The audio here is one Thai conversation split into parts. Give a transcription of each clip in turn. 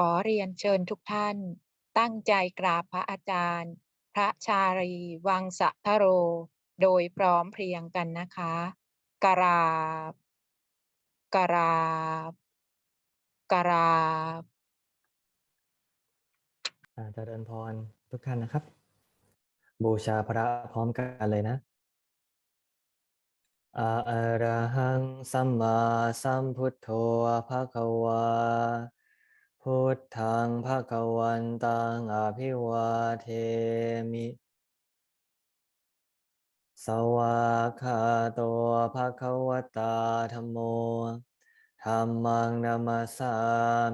ขอเรียนเชิญทุกท่าน ตั้งใจกราบพระอาจารย์ พระชารีวังสะทโร โดยพร้อมเพรียงกันนะคะกราบกราบกราบอาเจริญพรทุกท่านนะครับ บูชาพระพร้อมกันเลยนะอะระหังสัมมาสัมพุทโธภะคะวา พุทธังภะคะวันตังอภิวาเทมิ สวากขาโตภะคะวตาธัมโมธัมมังนามาสา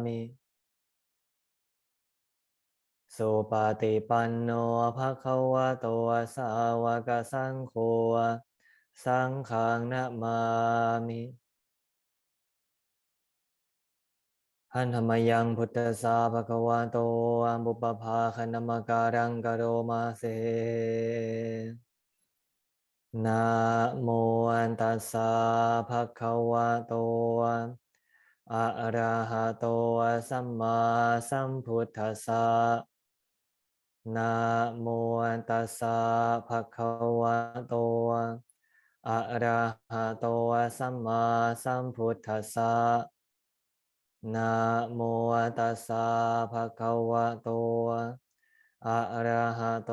มิสุปฏิปันโนภะคะวะโตสาวกสังโฆสังฆังนะมามิ หันธรรมยังพุทธสาภะควะโตอัมบุปภาคณมการังกโรมาเสนะโมอันตัสสะภะคะวะโตอะระหะโตสัมมาสัมพุทธัสสะนะโมอันตัสสะภะคะวะโตอะระหะโตสัมมาสัมพุทธัสสะ นะโมตัสสะภะคะวะโต อะระหะโต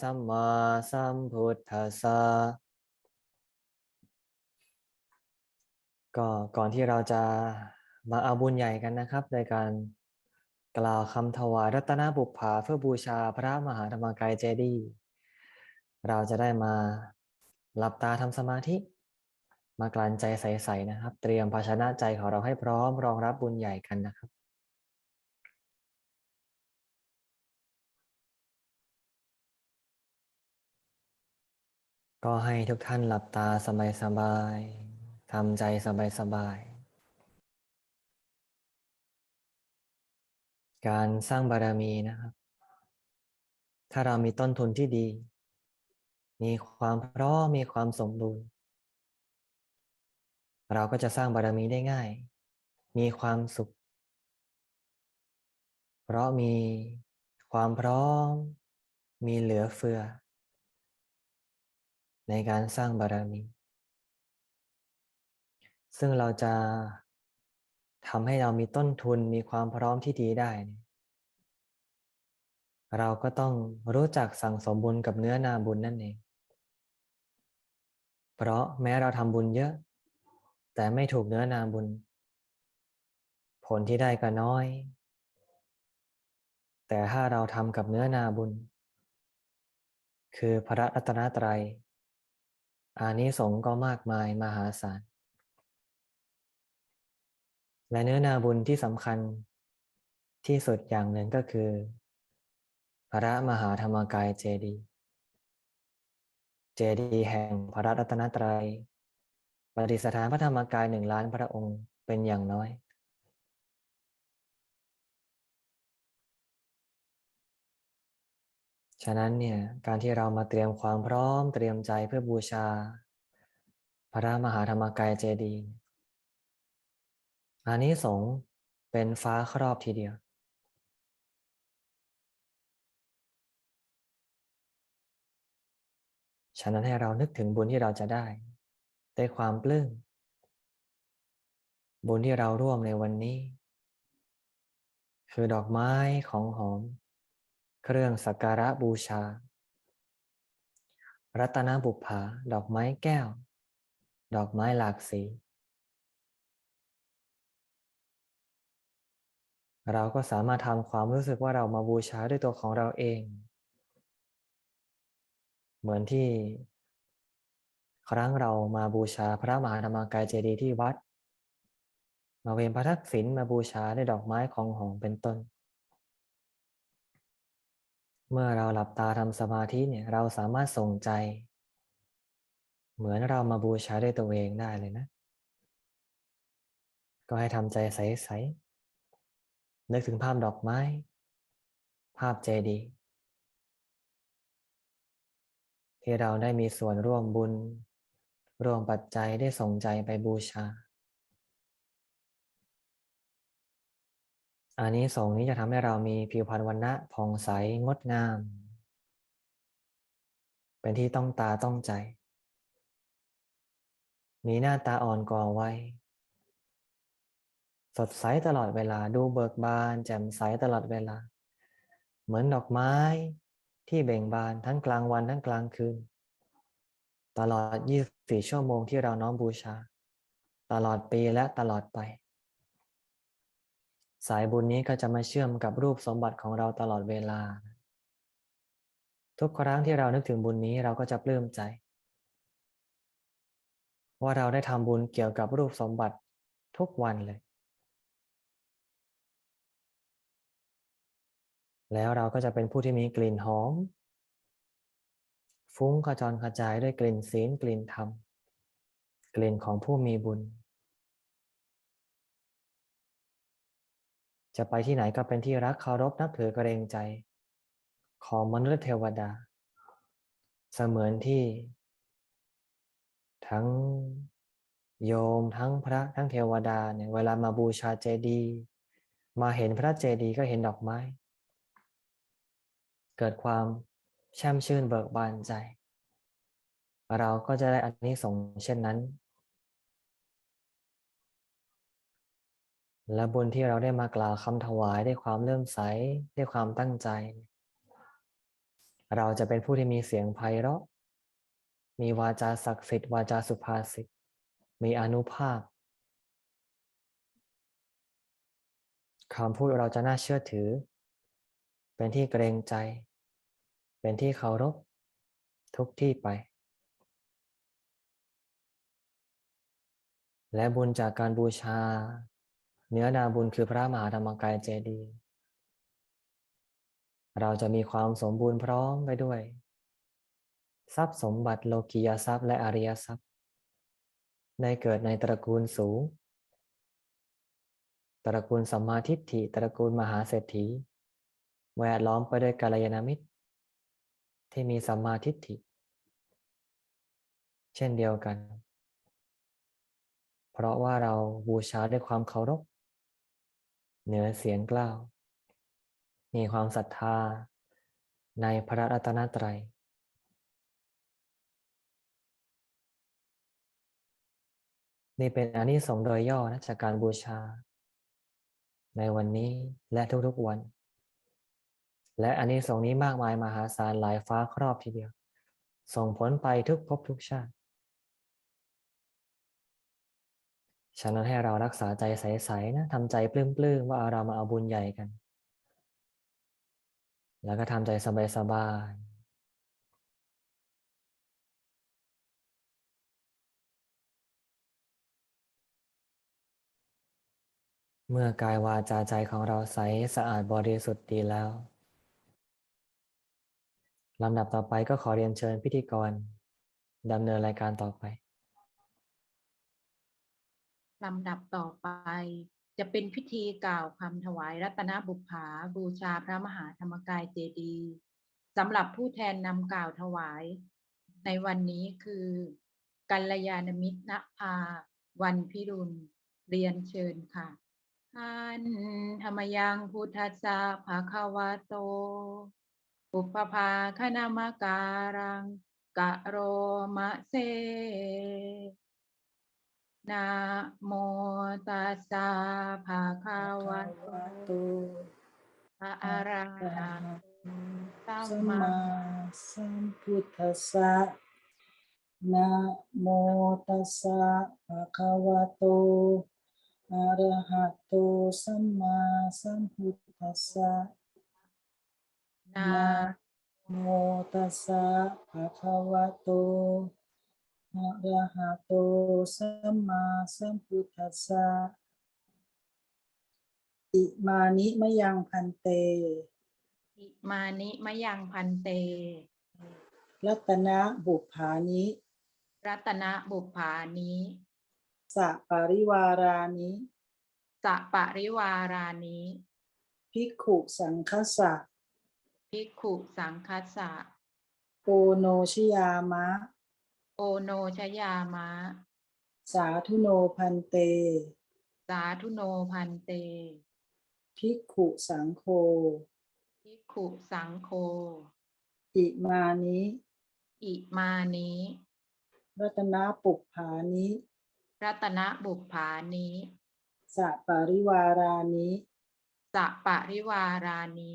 สัมมาสัมพุทธัสสะก็ก่อนที่เราจะมาเอาบุญใหญ่กันนะครับ ในการกล่าวคำถวายรัตนบุพภาเพื่อบูชาพระมหาธรรมกายเจดีย์เราจะได้มาหลับตาทำสมาธิ มากลั่นใจใสๆนะครับ เตรียมภาชนะใจของเราให้พร้อมรองรับบุญใหญ่กันนะครับก็ให้ทุกท่านหลับตาสบายๆทำใจสบายๆการสร้างบารมีนะครับ ถ้าเรามีต้นทุนที่ดี มีความพร้อมมีความสมดุล เราก็จะสร้างบารมีได้ง่าย มีความสุข เพราะมีความพร้อม มีเหลือเฟือ ในการสร้างบารมี ซึ่งเราจะทำให้เรามีต้นทุนมีความพร้อมที่ดีได้ เราก็ต้องรู้จักสั่งสมบุญกับเนื้อนาบุญนั่นเอง เพราะแม้เราทำบุญเยอะ แต่ไม่ถูกเนื้อนาบุญ ผลที่ได้ก็น้อย แต่ถ้าเราทำกับเนื้อนาบุญ คือพระรัตนตรัยอานิสงส์ก็มากมายมหาศาล และเนื้อนาบุญที่สำคัญที่สุดอย่างหนึ่งก็คือ พระมหาธรรมกายเจดีย์เจดีย์แห่งพระรัตนตรัย ประดิษฐานพระธรรมกายหนึ่งล้านพระองค์เป็นอย่างน้อย ฉะนั้นเนี่ยการที่เรามาเตรียมความพร้อมเตรียมใจเพื่อบูชา พระมหาธรรมกายเจดีย์อานิสงส์เป็นฟ้าครอบทีเดียวฉะนั้นให้เรานึกถึงบุญที่เราจะได้ ด้ความปลื้มบุญที่เราร่วมในวันนี้ คือดอกไม้ของหอม เครื่องสักการะบูชา รัตนบุปผาดอกไม้แก้ว ดอกไม้หลากสี เราก็สามารถทำความรู้สึกว่าเรามาบูชาด้วยตัวของเราเอง เหมือนที่ ครั้งเรามาบูชาพระมหาธรรมกายเจดีย์ที่วัด มาเวียนพระทักษิณมาบูชาด้วยดอกไม้ของหอมเป็นต้น เมื่อเราหลับตาทำสมาธิเนี่ยเราสามารถส่งใจ เหมือนเรามาบูชาด้วยตัวเองได้เลยนะ ก็ให้ทำใจใสๆนึกถึงภาพดอกไม้ ภาพเจดีย์ที่เราได้มีส่วนร่วมบุญ รวมปัจจัยได้ส่งใจไปบูชาอันนี้สงนี้จะทำให้เรามีผิวพรรณวันนะผ่องใสงดงาม เป็นที่ต้องตาต้องใจ มีหน้าตาอ่อนก่อวัยสดใสตลอดเวลาดูเบิกบาน แจ่มใสตลอดเวลา เหมือนดอกไม้ที่เบ่งบานทั้งกลางวันทั้งกลางคืน ตลอด 24 ชั่วโมงที่เราน้อมบูชา ตลอดปีและตลอดไป สายบุญนี้ก็จะมาเชื่อมกับรูปสมบัติของเราตลอดเวลา ทุกครั้งที่เรานึกถึงบุญนี้เราก็จะปลื้มใจ ว่าเราได้ทำบุญเกี่ยวกับรูปสมบัติทุกวันเลย แล้วเราก็จะเป็นผู้ที่มีกลิ่นหอม ฟุ้งขจรกระจายด้วยกลิ่นศีลกลิ่นธรรม กลิ่นของผู้มีบุญ จะไปที่ไหนก็เป็นที่รักเคารพนับถือเกรงใจ ของมนุษย์เทวดา เสมือนที่ ทั้งโยมทั้งพระทั้งเทวดาเนี่ยเวลามาบูชาเจดีย์มาเห็นพระเจดีย์ก็เห็นดอกไม้ เกิดความ แช่มชื่นเบิกบานใจ เราก็จะได้อันนี้สงส์เช่นนั้น และบุญที่เราได้มากล่าวคำถวายด้วยความเลื่อมใสด้วยความตั้งใจ เราจะเป็นผู้ที่มีเสียงไพเราะ มีวาจาศักดิ์สิทธิ์วาจาสุภาษิตมีอนุภาพคำพูดเราจะน่าเชื่อถือ เป็นที่เกรงใจ เป็นที่เคารพทุกที่ไป และบุญจากการบูชา เนื้อนาบุญคือพระมหาธรรมกายเจดีย์เราจะมีความสมบูรณ์พร้อมไปด้วย ทรัพย์สมบัติโลกียทรัพย์และอริยทรัพย์ได้เกิดในตระกูลสูง ตระกูลสัมมาทิฏฐิ ตระกูลมหาเศรษฐี แวดล้อมไปด้วยกัลยาณมิตร ที่มีสัมมาทิฏฐิ เช่นเดียวกัน เพราะว่าเราบูชาด้วยความเคารพ เหนือเสียงกล้าว มีความศรัทธาในพระรัตนตรัยนี่เป็นอานิสงส์โดยย่อนะจากการบูชา ในวันนี้และทุกๆวัน และอานิสงส์นี้มากมายมหาศาลหลายฟ้าครอบทีเดียว ส่งผลไปทุกภพทุกชาติ ฉะนั้นให้เรารักษาใจใสๆนะทำใจปลื้มๆว่าเรามาเอาบุญใหญ่กัน แล้วก็ทำใจสบายๆเมื่อกายวาจาใจของเราใสสะอาดบริสุทธิ์ดีแล้ว ลำดับต่อไปก็ขอเรียนเชิญพิธีกรดำเนินรายการต่อไป ลำดับต่อไป จะเป็นพิธีกล่าวคำถวายรัตนบุพภาบูชาพระมหาธรรมกายเจดีย์สำหรับผู้แทนนำกล่าวถวาย ในวันนี้คือ กัลยาณมิตรณภา วันพิรุณ เรียนเชิญค่ะท่านธรรมยังพุทธสสะภะคะวะโต อุปภาคณามการังกะโรมะเซนะโมตัสสะภะคะวะโตตุอะอะระหะโตสัสัมมมามาสัมพุทธัสสะนะโมตัสสะภะคะวะโตอะระหะโตสัมมาสัมพุทธัสสะ นานะโมตัสสะภะคะวะโตอะระหะโตสัมมาสัมพุทธัสสะอิมานิมะยังพันเต อิมานิมะยังพันเต รัตนะบุพภานิ รัตนบุพภานิสะปริวารานิสะปริวารานิภิกขุสังคสะ ภิกขุสังคัสสะโอโนชยามะ โอโนชยามะ สาธุโนพันเต สาธุโนพันเต ภิกขุสังโฆภิกขุสังโฆอิมานิอิมานิรัตนปุปผานิรัตนบุปผานิสัปริวารานิ สัปริวารานิ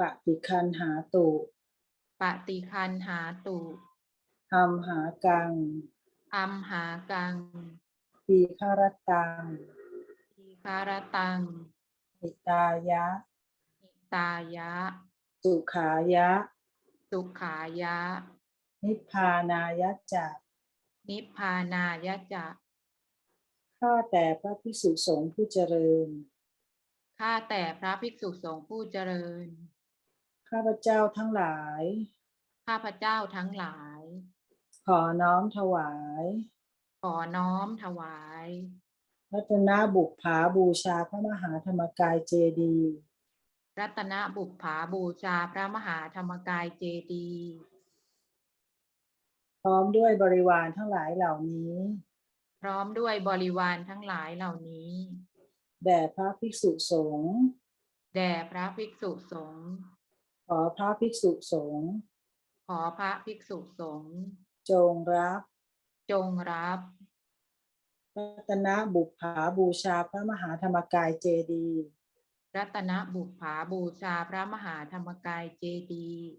ปฏิคันหาตุปฏิคันหาตุหัมหากังอัมหากังปีคารตังทีคารตังหิตายะหิตายะ สุขายะ สุขายะ นิพพานายะจะนิพพานายะจะข้าแต่พระภิกษุสงฆ์ผู้เจริญ ข้าแต่พระภิกษุสงฆ์ผู้เจริญ ข้าพเจ้าทั้งหลาย ข้าพเจ้าทั้งหลาย ขอน้อมถวาย ขอน้อมถวาย รัตนบุพภาบูชาพระมหาธรรมกายเจดีย์รัตนบุปผาบูชาพระมหาธรรมกายเจดีย์พร้อมด้วยบริวารทั้งหลายเหล่านี้ พร้อมด้วยบริวารทั้งหลายเหล่านี้แด่พระภิกษุสงฆ์แด่พระภิกษุสงฆ์ ขอพระภิกษุสงฆ์ขอพระภิกษุสงฆ์จงรับจงรับรัตนบุพภาบูชาพระมหาธรรมกายเจดีย์รัตนบุปผาบูชาพระมหาธรรมกายเจดีย์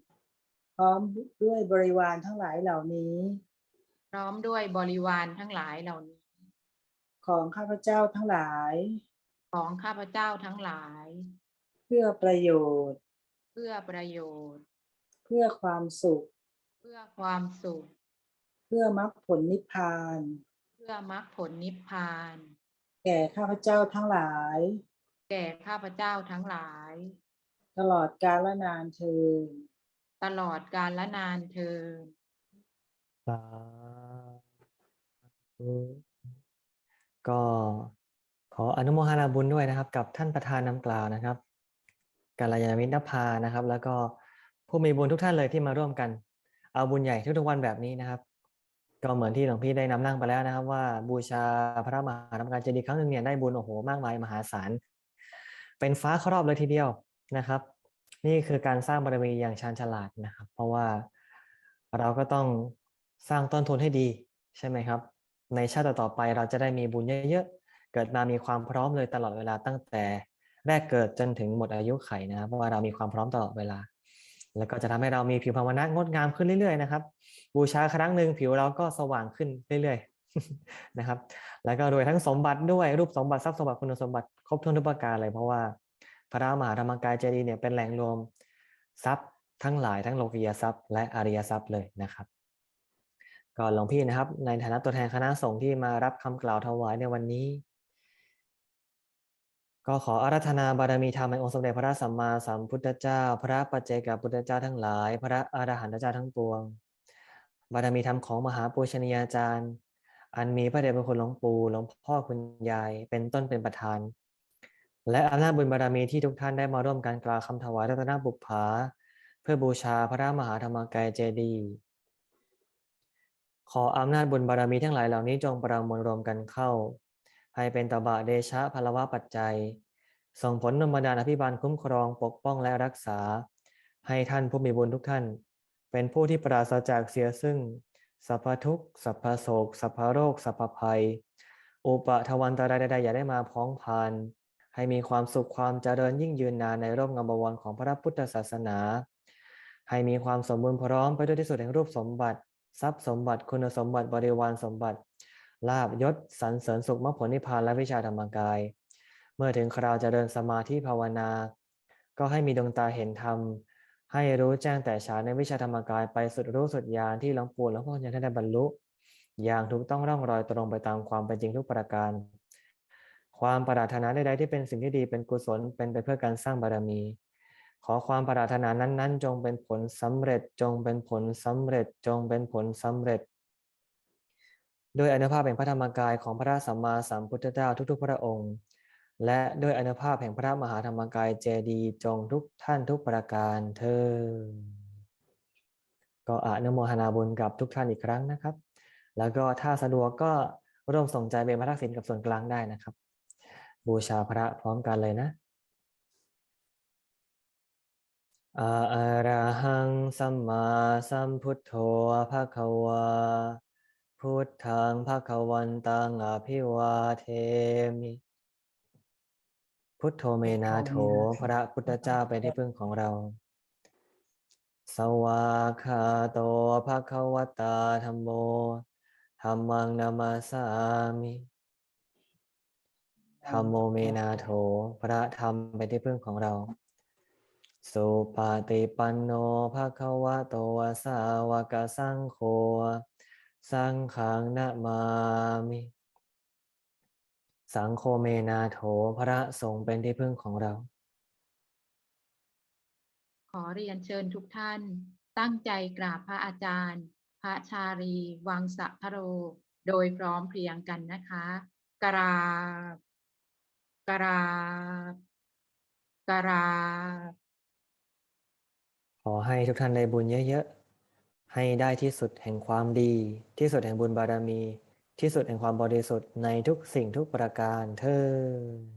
พร้อมด้วยบริวารทั้งหลายเหล่านี้ พร้อมด้วยบริวารทั้งหลายเหล่านี้ ของข้าพเจ้าทั้งหลาย ของข้าพเจ้าทั้งหลาย เพื่อประโยชน์ เพื่อประโยชน์ เพื่อความสุข เพื่อความสุข เพื่อมรรคผลนิพพาน เพื่อมรรคผลนิพพาน แก่ข้าพเจ้าทั้งหลาย แก่ข้าพเจ้าทั้งหลาย ตลอดกาลนานเทินตลอดกาลและนานเทินสาธุก็ขออนุโมทนาบุญด้วยนะครับ กับท่านประธานนำกล่าวนะครับ กาลยานมิตรนภานะครับ แล้วก็ผู้มีบุญทุกท่านเลยที่มาร่วมกัน เอาบุญใหญ่ทุกๆวันแบบนี้นะครับ ก็เหมือนที่หลวงพี่ได้นำนั่งไปแล้วนะครับ ว่าบูชาพระมหาธรรมกายเจดีย์ครั้งหนึ่งเนี่ยได้บุญโอ้โหมากมายมหาศาลเป็นฟ้าครอบเลยทีเดียวนะครับ นี่คือการสร้างบารมีอย่างชาญฉลาดนะครับ เพราะว่าเราก็ต้องสร้างต้นทุนให้ดีใช่ไหมครับ ในชาติต่อไปเราจะได้มีบุญเยอะๆเกิดมามีความพร้อมเลยตลอดเวลาตั้งแต่ แรกเกิดจนถึงหมดอายุไขนะครับเพราะว่าเรามีความพร้อมตลอดเวลา แล้วก็จะทำให้เรามีผิวพรรณนะงดงามขึ้นเรื่อยๆนะครับ บูชาครั้งหนึ่งผิวเราก็สว่างขึ้นเรื่อยๆนะครับ แล้วก็รวยทั้งสมบัติด้วยรูปสมบัติทรัพย์สมบัติคุณสมบัติครบถ้วนทุกประการเลยเพราะว่าพระมหาธรรมกายเจดีย์เนี่ยเป็นแหล่งรวมทรัพย์ทั้งหลายทั้งโลกียทรัพย์และอริยทรัพย์เลยนะครับก็หลวงพี่นะครับ ในฐานะตัวแทนคณะสงฆ์ที่มารับคำกล่าวถวายในวันนี้ ก็ขออาราธนาบารมีธรรมในองค์สมเด็จพระสัมมาสัมพุทธเจ้า พระปัจเจกพุทธเจ้าทั้งหลาย พระอรหันตเจ้าทั้งปวง บารมีธรรมของมหาปูชนียาจารย์ อันมีพระเดชพระคุณหลวงปู่หลวงพ่อคุณยายเป็นต้นเป็นประธาน และอำนาจบุญบารมีที่ทุกท่านได้มาร่วมกันกล่าวคำถวายรัตนบุพภาเพื่อบูชาพระมหาธรรมกายเจดีย์ขออำนาจบุญบารมีทั้งหลายเหล่านี้จงประมวลรวมกันเข้า ให้เป็นตบะเดชะพลวะปัจจัย ส่งผลนมดาลอภิบาลคุ้มครองปกป้องและรักษา ให้ท่านผู้มีบุญทุกท่าน เป็นผู้ที่ปราศจากเสียซึ่งสัพพทุกข์สัพพโศกสัพพโรคสัพพภัย อุปทวันตรายใดๆอย่าได้มาพ้องพานให้มีความสุขความเจริญยิ่งยืนนานในร่มเงาบวรของพระพุทธศาสนา ให้มีความสมบูรณ์พร้อมไปด้วยที่สุดแห่งรูปสมบัติ ทรัพย์สมบัติคุณสมบัติบริวารสมบัติ ลาบยศสรรเสริญสุขมรรคผลนิพพานและวิชาธรรมกาย เมื่อถึงคราวจเจริญสมาธิภาวนา ก็ให้มีดวงตาเห็นธรรม ให้รู้แจ้งแต่เช้าในวิชาธรรมกายไปสุดรู้สุดญาณที่หลวงปู่หลวงพ่อยังได้บรรลุ อย่างถูกต้องร่องรอยตรงไปตามความเป็นจริงทุกประการ ความปรารถนาใดๆที่เป็นสิ่งที่ดีเป็นกุศลเป็นไปเพื่อการสร้างบารมี ขอความปรารถนานั้นๆ จงเป็นผลสำเร็จจงเป็นผลสำเร็จจงเป็นผลสำเร็จ โดยอนุภาพแห่งพระธรรมกายของพระสัมมาสัมพุทธเจ้าทุกๆ พระองค์ และด้วยอนุภาพแห่งพระมหาธรรมกายเจดีย์จงทุกท่านทุกประการเธอ ก็อนุโมทนาบุญกับทุกท่านอีกครั้งนะครับ แล้วก็ถ้าสะดวกก็ร่วมส่งใจเป็นพระทักษิณกับส่วนกลางได้นะครับ บูชาพระพร้อมกันเลยนะอะระหังสัมมาสัมพุทโธภะคะวา พุทธังภะคะวันตังอภิวาเทมิ พุทโธเมนาโถพระพุทธเจ้าเป็นที่พึ่งของเรา สวากาโตภะคะวตาธัมโมธัมมังนามาสามิธัมโมเมนาโถพระธรรมเป็นที่พึ่งของเรา สุปาติปันโนภะคะวะโตสาวกสังโฆ สังฆังนะมามิ สังโฆเมนาโถพระสงฆ์เป็นที่พึ่งของเรา ขอเรียนเชิญทุกท่าน ตั้งใจกราบพระอาจารย์ พระชารี วังสะทโร โดยพร้อมเพรียงกันนะคะ กราบ กราบ กราบ ขอให้ทุกท่านได้บุญเยอะๆ ให้ได้ที่สุดแห่งความดี ที่สุดแห่งบุญบารมี ที่สุดแห่งความบริสุทธิ์ในทุกสิ่งทุกประการเธอ